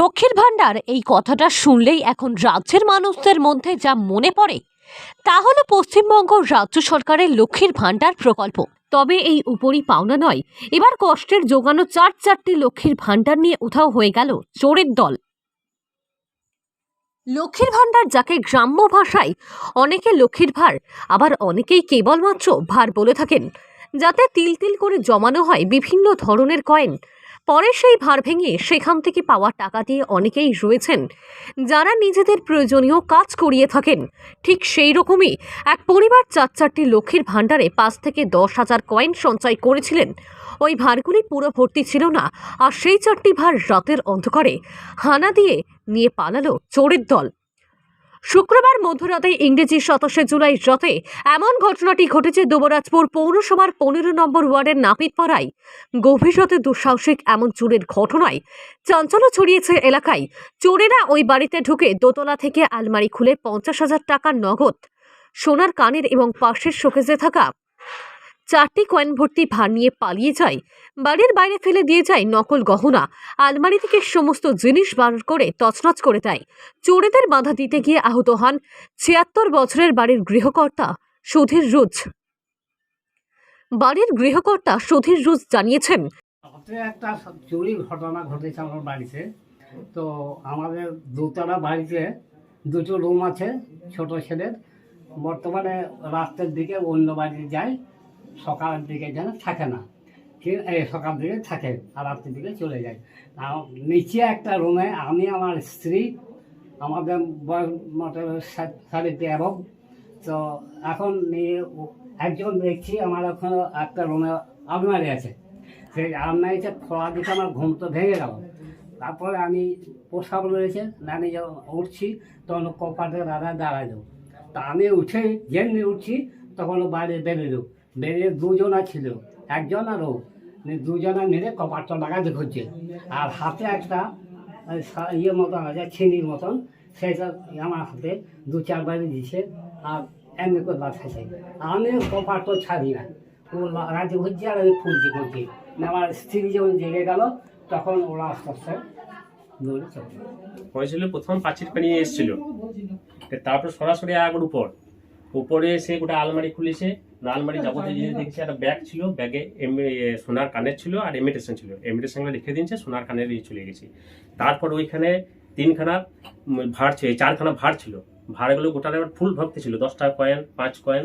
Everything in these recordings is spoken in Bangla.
লক্ষ্মীর ভাণ্ডার, এই কথাটা শুনলেই এখন রাজ্যের মানুষদের মধ্যে যা মনে পড়ে, তা হলো পশ্চিমবঙ্গ রাজ্য সরকারের লক্ষ্মীর ভাণ্ডার প্রকল্প। তবে এই উপরই পাওনা নয়, এবার কষ্টের জোগানো চার চারটি লক্ষ্মীর ভাণ্ডার নিয়ে উধাও হয়ে গেল চোরের দল। লক্ষ্মীর ভাণ্ডার যাকে গ্রাম্য ভাষায় অনেকে লক্ষ্মীর ভার, আবার অনেকেই কেবলমাত্র ভার বলে থাকেন, যাতে তিল তিল করে জমানো হয় বিভিন্ন ধরনের কয়েন পরে সেই ভার ভেঙে সেখান থেকে পাওয়া টাকা দিয়ে অনেকেই রয়েছেন যারা নিজেদের প্রয়োজনীয় কাজ করিয়ে থাকেন। ঠিক সেই রকমই এক পরিবার চার চারটি লক্ষ্মীর ভাণ্ডারে পাঁচ থেকে দশ হাজার কয়েন সঞ্চয় করেছিলেন। ওই ভারগুলি পুরো ভর্তি ছিল না, আর সেই চারটি ভার রাতের অন্ধকারে হানা দিয়ে নিয়ে পালালো চোরের দল। শুক্রবার মধ্যরাতে ইংরেজি সাতাশে জুলাই রাতে এমন ঘটনাটি ঘটেছে দুবরাজপুর পৌরসভার পনেরো নম্বর ওয়ার্ডের নাপিতপাড়ায়। গভীর রাতে দুঃসাহসিক এমন চুরের ঘটনায় চাঞ্চল্য ছড়িয়েছে এলাকায়। চোরেরা ওই বাড়িতে ঢুকে দোতলা থেকে আলমারি খুলে পঞ্চাশ হাজার টাকার নগদ, সোনার কানের এবং পাশের শোকেজে থাকা চারটি কয়েন ভর্তি ভার নিয়ে পালিয়ে যায়, বাড়ির বাইরে ফেলে দিয়ে যায় নকল গহনা, আলমারি থেকে সমস্ত জিনিস বার করে তছনছ করে দেয়। চোরেদের বাধা দিতে গিয়ে আহত হন ছিয়াত্তর বছরের বাড়ির গৃহকর্তা সুধীর রুজ। বাড়ির গৃহকর্তা সুধীর রুজ জানিয়েছেন একটা চুরি ঘটনা ঘটেছে আমার বাড়িতে। তো আমাদের দুতলা বাড়িতে দুটো রুম আছে, ছোট ছেলের। বর্তমানে রাস্তার দিকে অন্য বাড়িতে যায়। সকালের দিকে যেন থাকে না। সকাল দিকে থাকে আর রাত্রের দিকে চলে যায়। নিচে একটা রুমে আমি, আমার স্ত্রী, আমাদের বয়স মোটামুটি সাড়ে এবং, তো এখন একজন দেখছি আমার ওখানে একটা রুমে আলমারি আছে। সেই আলমারিতে খোলা দিকে আমার ঘুম তো ভেঙে গেল। তারপরে আমি পোশাক রয়েছে, নানি যখন উঠছি, তখন কপাটে দাদা দাঁড়াল তা আমি উঠে, যেমনি উঠছি, তখন বাইরে বেরোলো বেরিয়ে দুজনা ছিল। একজন আর ও। মানে দুজনা মিলে কপাটটা লাগাতে খুঁজছে আর হাতে একটা ইয়ে মতন আছে, ছিনির মতন। সেটা আমার হাতে দু চারবার দিছে। আর এমনি করে বাঁচাছে আমি কপাট তো ছাড়ি না। ও রাজি হচ্ছে আর আমি ফুলছি ফুলছি আমার স্ত্রী যখন জেগে গেল, তখন ওরা আস্তে আস্তে দৌড়ে হয়েছিল প্রথম পাঁচির পেরিয়ে এসেছিল তারপর সরাসরি একবার উপর। উপরে এসে গোটা আলমারি খুলেছে। না আলমারি যাবতীয় জিনিস দেখছি একটা ব্যাগ ছিল ব্যাগে সোনার কানের ছিল আর ইমিটেশন ছিল। ইমিটেশনগুলো লিখে দিয়েছে সোনার কানের চলে গেছে। তারপর ওইখানে তিনখানা ভাড় ছিল চারখানা ভাড় ছিল। ভাড়গুলো গোটাটা এবার ফুল ভর্তি ছিল দশটা কয়েন পাঁচ কয়েন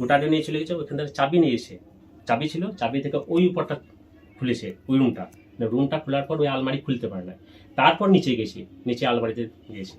গোটাটা নিয়ে চলে গেছে ওইখান থেকে চাবি নিয়ে এসে। চাবি ছিল চাবি থেকে ওই উপরটা খুলেছে ওই রুমটা রুমটা খোলার পর ওই আলমারি খুলতে পারে না তারপর নিচে গেছি নিচে আলমারিতে গেছি।